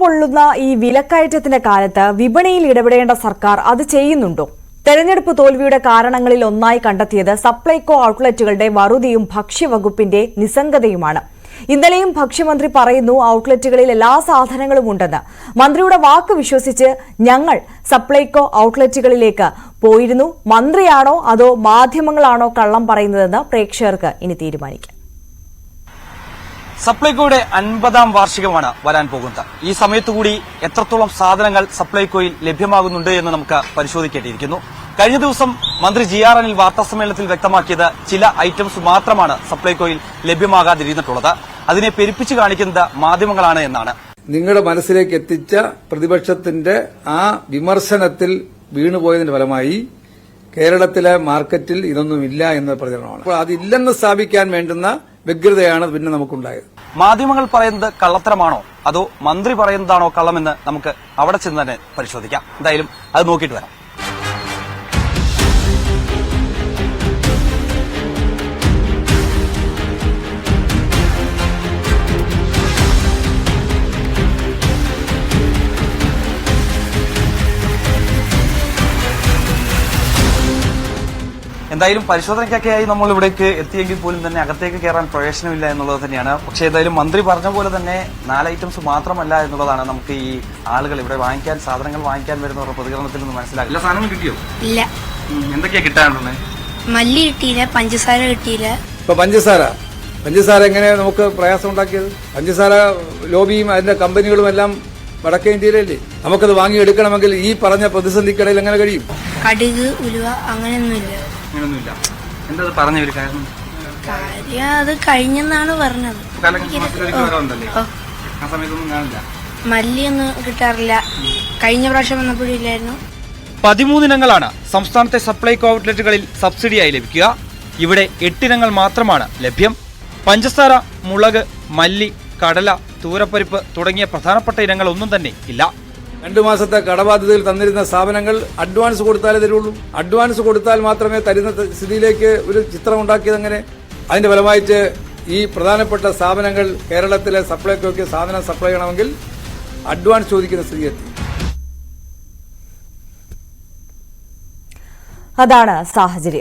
പൊള്ളുന്ന ഈ വിലക്കയറ്റത്തിന്റെ കാലത്ത് വിപണിയിൽ ഇടപെടേണ്ട സർക്കാർ അത് ചെയ്യുന്നുണ്ടോ? തെരഞ്ഞെടുപ്പ് തോൽവിയുടെ കാരണങ്ങളിൽ ഒന്നായി കണ്ടെത്തിയത് സപ്ലൈകോ ഔട്ട്ലെറ്റുകളുടെ വറുതിയും ഭക്ഷ്യവകുപ്പിന്റെ നിസ്സംഗതയുമാണ്. ഇന്നലെയും ഭക്ഷ്യമന്ത്രി പറയുന്നു ഔട്ട്ലെറ്റുകളിൽ എല്ലാ സാധനങ്ങളും ഉണ്ടെന്ന്. മന്ത്രിയുടെ വാക്ക് വിശ്വസിച്ച് ഞങ്ങൾ സപ്ലൈകോ ഔട്ട്ലെറ്റുകളിലേക്ക് പോയിരുന്നു. മന്ത്രിയാണോ അതോ മാധ്യമങ്ങളാണോ കള്ളം പറയുന്നതെന്ന് പ്രേക്ഷകർക്ക് ഇനി തീരുമാനിക്കാം. സപ്ലൈകോയുടെ അൻപതാം വാർഷികമാണ് വരാൻ പോകുന്നത്. ഈ സമയത്തു കൂടി എത്രത്തോളം സാധനങ്ങൾ സപ്ലൈകോയിൽ ലഭ്യമാകുന്നുണ്ട് എന്ന് നമുക്ക് പരിശോധിക്കേണ്ടിയിരിക്കുന്നു. കഴിഞ്ഞ ദിവസം മന്ത്രി ജി ആർ അനിൽ വാർത്താസമ്മേളനത്തിൽ വ്യക്തമാക്കിയത് ചില ഐറ്റംസ് മാത്രമാണ് സപ്ലൈകോയിൽ ലഭ്യമാകാതിരുന്നിട്ടുള്ളത്. അതിനെ പെരുപ്പിച്ചു കാണിക്കുന്നത് മാധ്യമങ്ങളാണ് എന്നാണ്. നിങ്ങളുടെ മനസ്സിലേക്ക് എത്തിച്ച പ്രതിപക്ഷത്തിന്റെ ആ വിമർശനത്തിൽ വീണുപോയതിന്റെ ഫലമായി കേരളത്തിലെ മാർക്കറ്റിൽ ഇതൊന്നുമില്ല എന്ന പ്രചരണമാണ്. അപ്പോൾ അതില്ലെന്ന് സ്ഥാപിക്കാൻ വേണ്ടുന്ന വ്യഗ്രതയാണ് പിന്നെ നമുക്കുണ്ടായത്. മാധ്യമങ്ങൾ പറയുന്നത് കള്ളത്തരമാണോ? അതോ മന്ത്രി പറയുന്നതാണോ കള്ളമെന്ന് നമുക്ക് അവിടെ ചെന്ന് തന്നെ പരിശോധിക്കാം. എന്തായാലും അത് നോക്കിയിട്ട് വരാം. എന്തായാലും പരിശോധനയ്ക്കൊക്കെയായി നമ്മൾ ഇവിടേക്ക് എത്തിയെങ്കിൽ പോലും തന്നെ അകത്തേക്ക് കയറാൻ പ്രവേശനമില്ല എന്നുള്ളത് തന്നെയാണ്. പക്ഷേ ഏതായാലും മന്ത്രി പറഞ്ഞ പോലെ തന്നെ നാല് ഐറ്റംസ് മാത്രമല്ല എന്നുള്ളതാണ് നമുക്ക് ഈ ആളുകൾ ഇവിടെ വാങ്ങിക്കാൻ സാധനങ്ങൾ വാങ്ങിക്കാൻ വരുന്ന പ്രതികരണത്തിൽ നിന്ന് മനസ്സിലാക്കി എല്ലാ സാധനങ്ങളും കിട്ടിയോ? ഇല്ല. എന്തൊക്കെയാ കിട്ടാനുള്ളത്? മല്ലി കിട്ടിയില്ല പഞ്ചസാര കിട്ടിയില്ല. ഇപ്പൊ പഞ്ചസാര. പഞ്ചസാര എങ്ങനെ നമുക്ക് പ്രയാസം ഉണ്ടാക്കിയത്? പഞ്ചസാര ലോബിയും അതിന്റെ കമ്പനികളും എല്ലാം വടക്കേ ഇന്ത്യയിലല്ലേ നമുക്കത് വാങ്ങിയെടുക്കണമെങ്കിൽ ഈ പറഞ്ഞ പ്രതിസന്ധിക്കിടയിൽ എങ്ങനെ കഴിയും? കടുക് ഉലുവ അങ്ങനെയൊന്നുമില്ല. അങ്ങനെയൊന്നുമില്ല എന്താ അത് പറഞ്ഞ ഒരു കാരണം കാര്യം അത് കഴിഞ്ഞെന്നാണ് പറഞ്ഞത്. ഓ, ആ സമയത്തൊന്നും കാണില്ല മല്ലിയൊന്നും കിട്ടാറില്ല. കഴിഞ്ഞ പ്രാവശ്യം വന്നപ്പോഴും ഇല്ലായിരുന്നു. പതിമൂന്നിനങ്ങളാണ് സംസ്ഥാനത്തെ സപ്ലൈകോ ഔട്ട്ലെറ്റുകളിൽ സബ്സിഡിയായി ലഭിക്കുക. ഇവിടെ എട്ടിനങ്ങൾ മാത്രമാണ് ലഭ്യം. പഞ്ചസാര മുളക് മല്ലി കടല തൂരപ്പരിപ്പ് തുടങ്ങിയ പ്രധാനപ്പെട്ട ഇനങ്ങൾ ഒന്നും തന്നെ ഇല്ല. രണ്ടു മാസത്തെ കടബാധ്യതയിൽ തന്നിരുന്ന സ്ഥാപനങ്ങൾ അഡ്വാൻസ് കൊടുത്താലേ തരുള്ളൂ. അഡ്വാൻസ് കൊടുത്താൽ മാത്രമേ തരുന്ന സ്ഥിതിയിലേക്ക് ഒരു ചിത്രം ഉണ്ടാക്കിയത് അങ്ങനെ അതിന്റെ ഫലമായിട്ട് ഈ പ്രധാനപ്പെട്ട സ്ഥാപനങ്ങൾ കേരളത്തിലെ സപ്ലൈക്കൊക്കെ സാധനം സപ്ലൈ ചെയ്യണമെങ്കിൽ അഡ്വാൻസ് ചോദിക്കുന്ന സ്ഥിതിയെത്തി അതാണ് സാഹചര്യം.